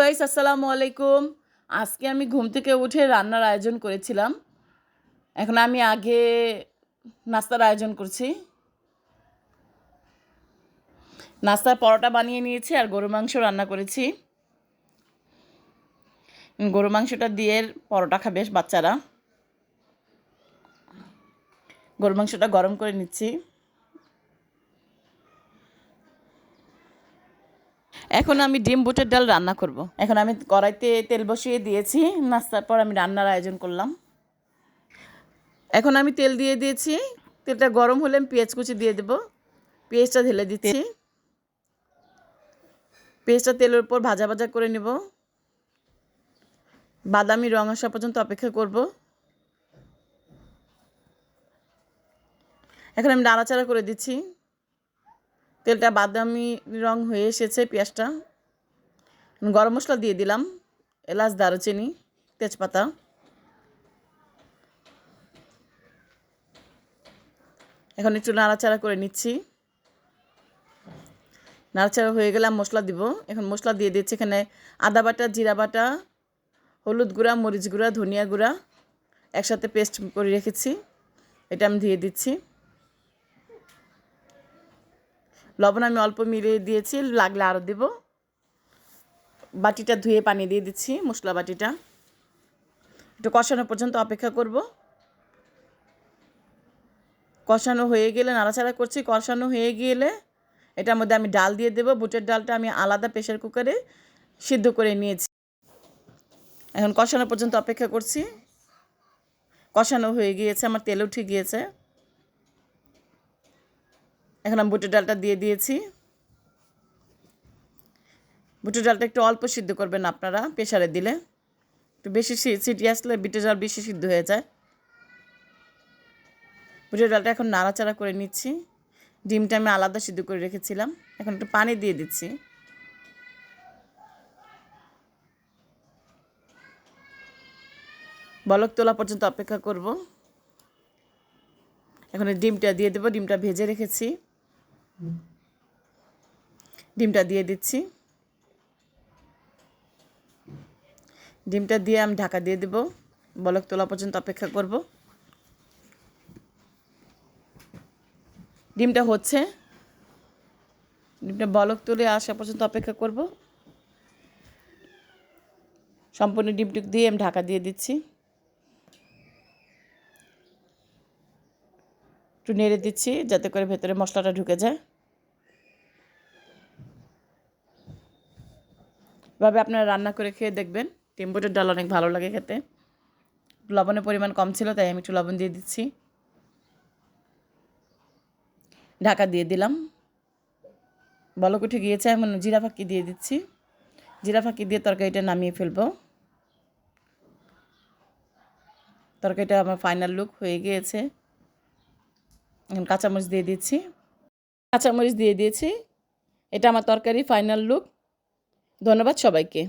Guys আসসালামু আলাইকুম। আজকে আমি ঘুম থেকে উঠে রান্নার আয়োজন করেছিলাম। এখন আমি আগে নাস্তার আয়োজন করছি। নাস্তার পরোটা বানিয়ে নিয়েছি আর গরু মাংস রান্না করেছি। গরু মাংসটা দিয়ে পরোটা খাবে বাচ্চারা। গরু মাংসটা গরম করে নিচ্ছি। এখন আমি ডিম বুটের ডাল রান্না করব। এখন আমি কড়াইতে তেল বসিয়ে দিয়েছি নাস্তার পর আমি রান্নার আয়োজন করলাম। এখন আমি তেল দিয়ে দিয়েছি তেলটা গরম হলে আমি পেঁয়াজ কুচি দিয়ে দেবো। পেঁয়াজটা ঢেলে দিচ্ছি। পেঁয়াজটা তেলের উপর ভাজা ভাজা করে নেব। বাদামি রং আসা পর্যন্ত অপেক্ষা করব। এখন আমি নাড়াচাড়া করে দিচ্ছি। তেলটা বাদামি রং হয়ে এসেছে পেঁয়াজটা। গরম মশলা দিয়ে দিলাম, এলাচ, দারুচিনি, তেজপাতা। এখন একটু নাড়াচাড়া করে নিচ্ছি। নাড়াচাড়া হয়ে গেলে মশলা দিব। এখন মশলা দিয়ে দিচ্ছি এখানে আদা বাটা, জিরা বাটা, হলুদ গুঁড়া, মরিচ গুঁড়া, ধনিয়া গুঁড়া। একসাথে পেস্ট করে রেখেছি। এটা আমি দিয়ে দিচ্ছি। লবণ আমি অল্প মিলিয়ে দিয়েছি, লাগলে আরও দেব। বাটিটা ধুয়ে পানি দিয়ে দিচ্ছি, মশলা বাটিটা। একটু কষানো পর্যন্ত অপেক্ষা করব। কষানো হয়ে গেলে, নাড়াচাড়া করছি, কষানো হয়ে গেলে এটার মধ্যে আমি ডাল দিয়ে দেবো। বুটের ডালটা আমি আলাদা প্রেশার কুকারে সিদ্ধ করে নিয়েছি। এখন কষানো পর্যন্ত অপেক্ষা করছি। কষানো হয়ে গিয়েছে, আমার তেল উঠে গিয়েছে। এখন আমি বুটের ডালটা দিয়ে দিয়েছি। বুটের ডালটা একটু অল্প সিদ্ধ করবেন আপনারা প্রেশারে দিলে। একটু বেশি সিটি আসলে বিটের ডাল বেশি সিদ্ধ হয়ে যায়। বুটের ডালটা এখন নাড়াচাড়া করে নিচ্ছি। ডিমটা আমি আলাদা সিদ্ধ করে রেখেছিলাম। এখন একটু পানি দিয়ে দিচ্ছি। বলক তোলা পর্যন্ত অপেক্ষা করব। এখন ডিমটা দিয়ে দেবো। ডিমটা ভেজে রেখেছি। ডিমটা দিয়ে দিচ্ছি। ডিমটা দিয়ে আমি ঢাকা দিয়ে দেব। বলক তোলা পর্যন্ত অপেক্ষা করব। ডিমটা হচ্ছে। ডিমটা বলক তুলে আসা পর্যন্ত অপেক্ষা করব। সম্পূর্ণ ডিমটুক দিয়ে আমি ঢাকা দিয়ে দিচ্ছি। একটু নেড়ে দিচ্ছি যাতে করে ভেতরে মশলাটা ঢুকে যায়। এভাবে আপনারা রান্না করে খেয়ে দেখবেন, টেম্পোটের ডাল অনেক ভালো লাগে খেতে। লবণের পরিমাণ কম ছিল, তাই আমি একটু লবণ দিয়ে দিচ্ছি। ঢাকা দিয়ে দিলাম। বলক উঠে গিয়েছে এখন জিরা ফাঁকি দিয়ে দিচ্ছি। জিরা ফাঁকি দিয়ে তরকারিটা নামিয়ে ফেলব। তরকারিটা আমার ফাইনাল লুক হয়ে গিয়েছে। এখন কাঁচামরিচ দিয়ে দিচ্ছি। কাঁচামরিচ দিয়ে দিয়েছি। এটা আমার তরকারি ফাইনাল লুক ধন্যবাদ সবাইকে।